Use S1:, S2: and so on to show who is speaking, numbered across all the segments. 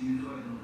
S1: ജീവിതമായിരുന്നു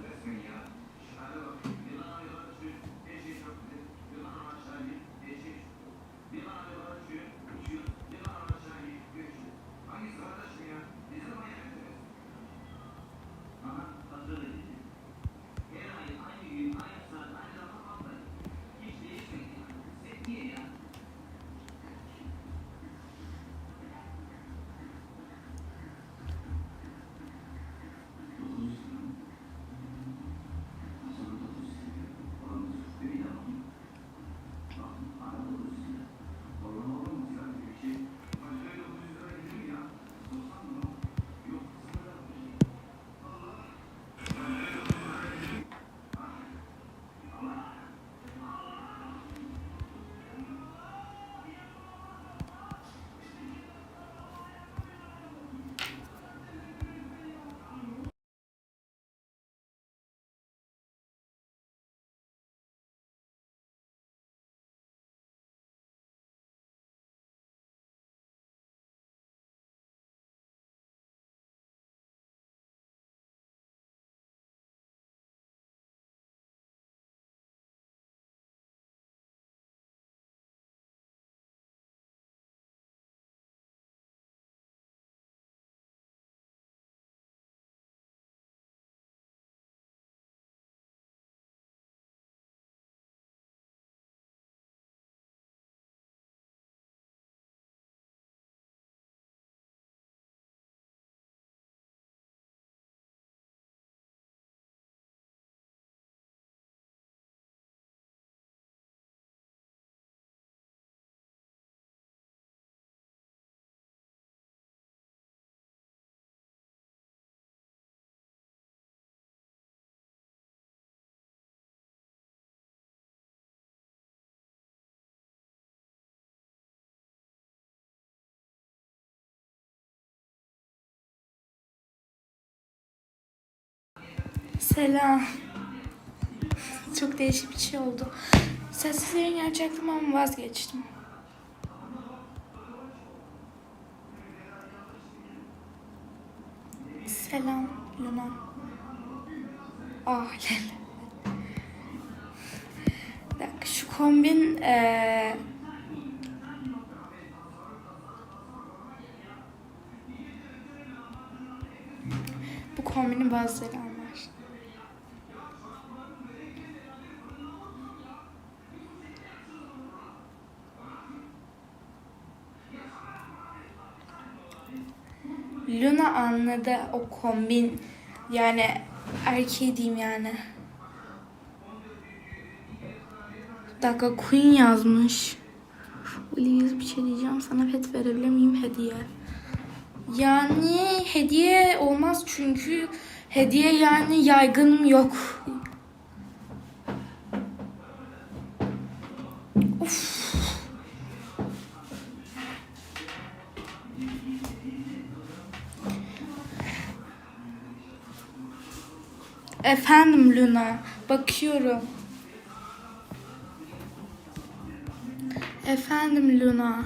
S2: Selam. Çok değişik bir şey oldu. Sessiz yayın yapacaktım ama vazgeçtim. Selam Luna. Ah Lele. Bir şu kombin eee bu kombinin bazı Luna anladı o kombin yani erkeği diyeyim yani. Bir Queen yazmış. Please bir şey diyeceğim sana pet verebilir miyim hediye? Yani hediye olmaz çünkü hediye yani yaygın yok. Efendim Luna, bakıyorum. Efendim Luna.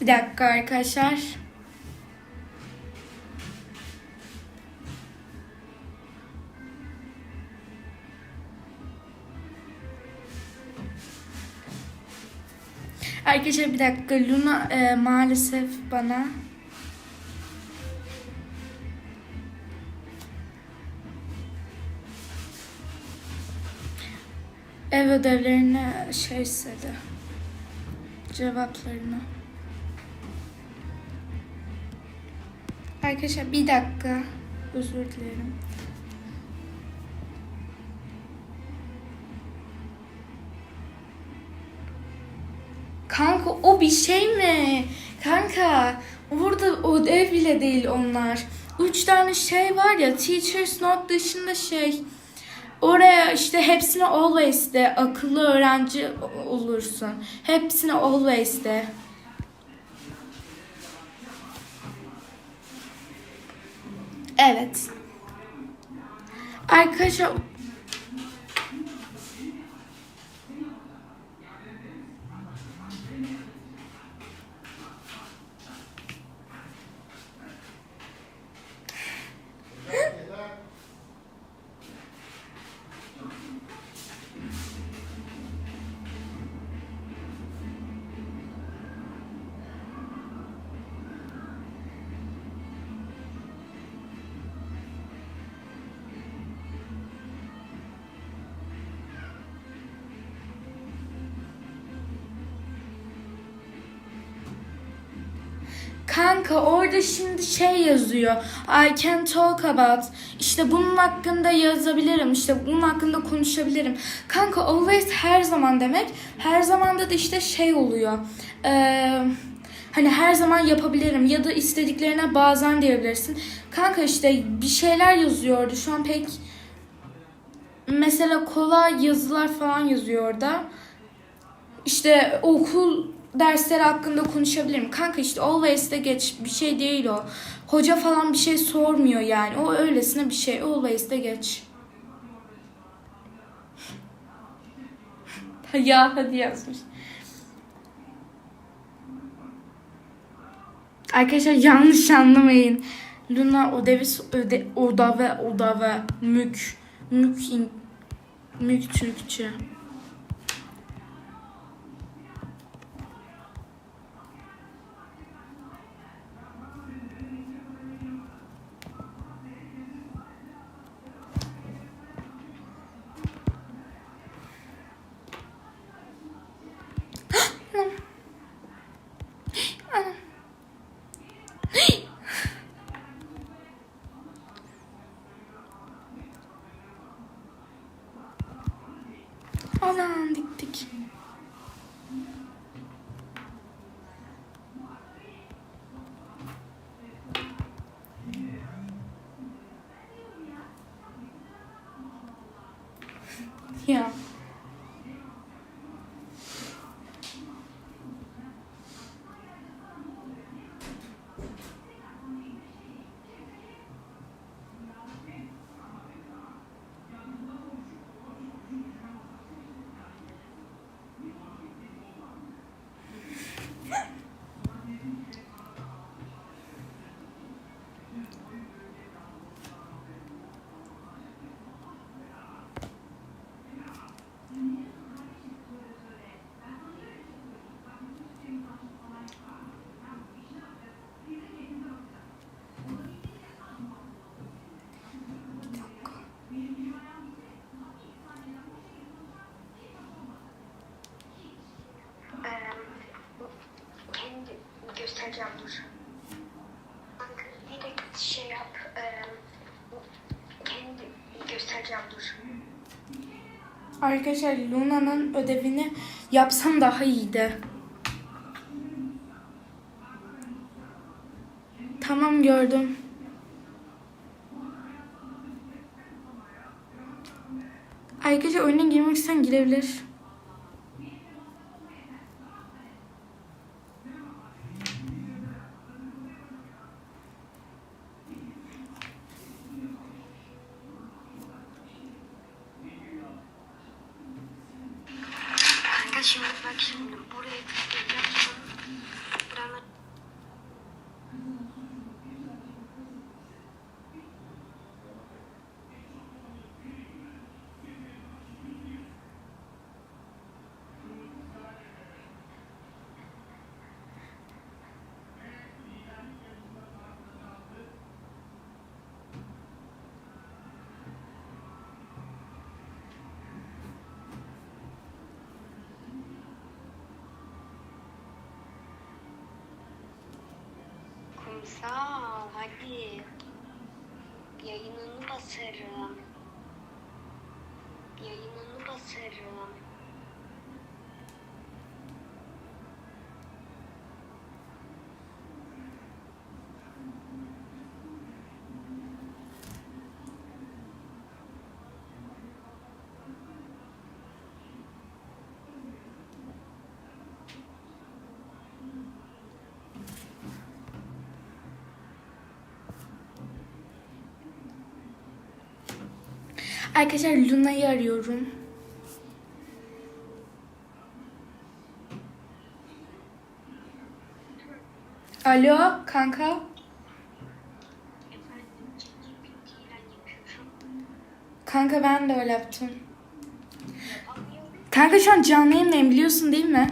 S2: Bir dakika arkadaşlar. Arkadaşlar bir dakika Luna e, maalesef bana ev ödevlerini şey istedi. Cevaplarını. Arkadaşlar bir dakika. Özür dilerim. Kanka o bir şey mi? Kanka orada ödev bile değil onlar. Üç tane şey var ya teacher's note dışında şey. Oraya işte hepsini always de akıllı öğrenci olursun. Hepsini always de. Evet. Arkadaşlar Kanka orada şimdi şey yazıyor. I can talk about. İşte bunun hakkında yazabilirim. İşte bunun hakkında konuşabilirim. Kanka always her zaman demek. Her zamanda da işte şey oluyor. Eee hani her zaman yapabilirim ya da istediklerine bazen diyebilirsin. Kanka işte bir şeyler yazıyordu. Şu an pek mesela kolay yazılar falan yazıyor orada. İşte okul dersleri hakkında konuşabilirim. Kanka işte always de geç bir şey değil o. Hoca falan bir şey sormuyor yani. O öylesine bir şey. Always de geç. ya hadi yazmış. Arkadaşlar yanlış anlamayın. Luna ödevi öde, oda ve oda ve mük mük in- mük Türkçe.
S3: Göstereceğim dur. Direkt şey yap. eee, kendi göstereceğim dur.
S2: Arkadaşlar Luna'nın ödevini yapsam daha iyiydi. Tamam gördüm. Arkadaşlar oyuna girmek isteyen girebilir.
S3: Kanka şimdi bak Sağ ol hadi. Yayınını basarım. Yayınını basarım.
S2: Arkadaşlar Luna'yı arıyorum. Alo kanka. Kanka ben de öyle yaptım. Kanka şu an canlı yayındayım biliyorsun değil mi?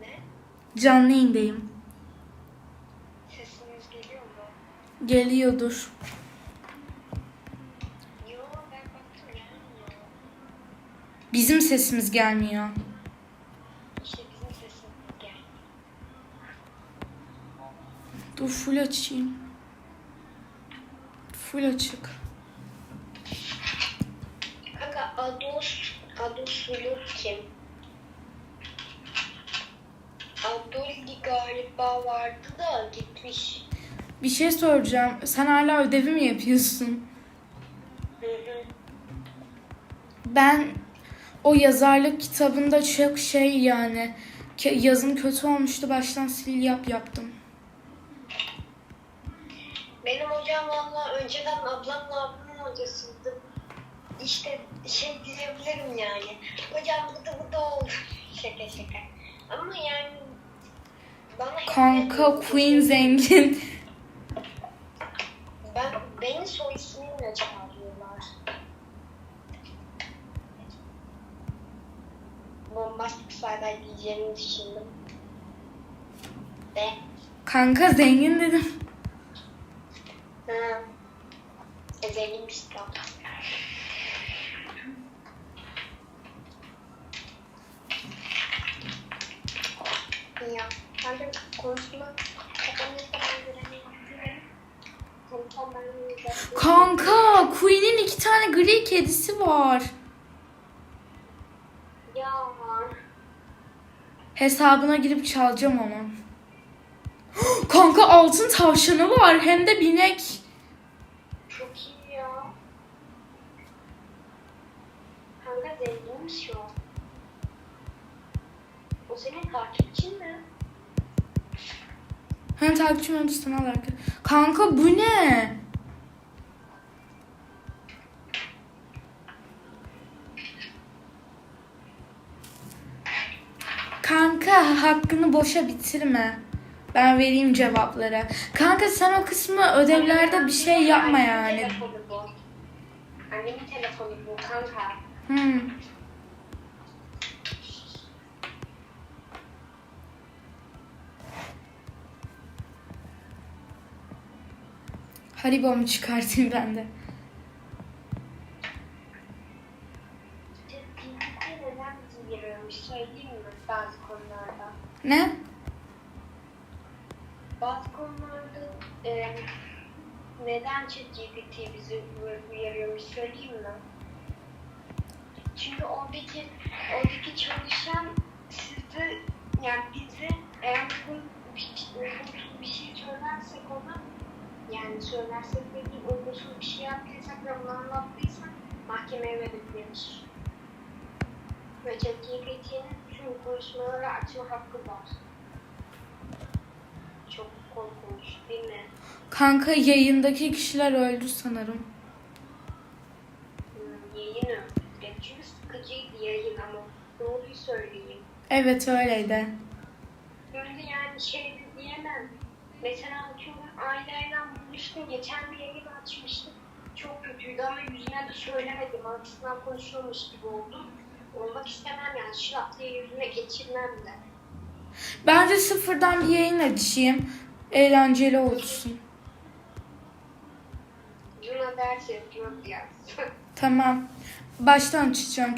S3: Ne?
S2: Canlı yayındayım.
S3: Sesiniz geliyor mu?
S2: Geliyordur. Bizim sesimiz gelmiyor.
S3: İşte bizim sesimiz.
S2: Dur full açayım. Full açık.
S3: Kanka Ados, Ados Vlog kim? Adolgi galiba vardı da gitmiş.
S2: Bir şey soracağım. Sen hala ödevi mi yapıyorsun?
S3: Hı hı.
S2: Ben o yazarlık kitabında çok şey yani yazım kötü olmuştu baştan sil yap yaptım.
S3: Benim hocam valla önceden ablamla ablamın hocasıydı. İşte şey diyebilirim yani. Hocam bıdı bıdı oldu. şaka şaka. Ama yani bana
S2: Kanka Queen zengin.
S3: Sayday diyeceğimi düşündüm. Ve
S2: Kanka zengin dedim.
S3: ha, e, zenginmiş tamam. Ya, ben de konuşma
S2: Kanka Queen'in iki tane gri kedisi var.
S3: Ya,
S2: Hesabına girip çalacağım onu. Kanka altın tavşanı var hem de binek.
S3: çok iyi ya. Kanka zenginmiş o. O senin takipçin mi?
S2: Hani takipçim oldu sana alaka. Kanka bu ne? Hakkını boşa bitirme. Ben vereyim cevapları. Kanka sen o kısmı ödevlerde bir şey yapma yani.
S3: Annemin telefonu bu kanka.
S2: Hmm. Haribo'mu çıkartayım ben de.
S3: ChatGPT bizi uyarıyormuş söyleyeyim mi? Çünkü oradaki oradaki çalışan sizi yani bizi eğer uygun bir, uygunsuz bir şey söylersek ona yani söylersek dediğim uygunsuz bir şey yaptıysak ve bunu anlattıysak mahkemeye verebiliriz. Ve ChatGPT'nin tüm konuşmaları açma hakkı var. Korkunç mi?
S2: Kanka yayındaki kişiler öldü sanırım.
S3: Hmm, yayın öldü. Çünkü sıkıcıydı yayın ama doğruyu söyleyeyim.
S2: Evet öyleydi.
S3: Böyle yani şey diyemem. Mesela atıyorum aileyle buluştum. Geçen bir yayın açmıştım. Çok kötüydü ama yüzüne de söylemedim. Arkasından konuşulmuş gibi oldu. Olmak istemem yani. Şlap diye yüzüne geçirmem de.
S2: Bence sıfırdan bir yayın açayım. Eğlenceli olsun.
S3: Yuna ders yapıyor biraz.
S2: Tamam. Baştan açacağım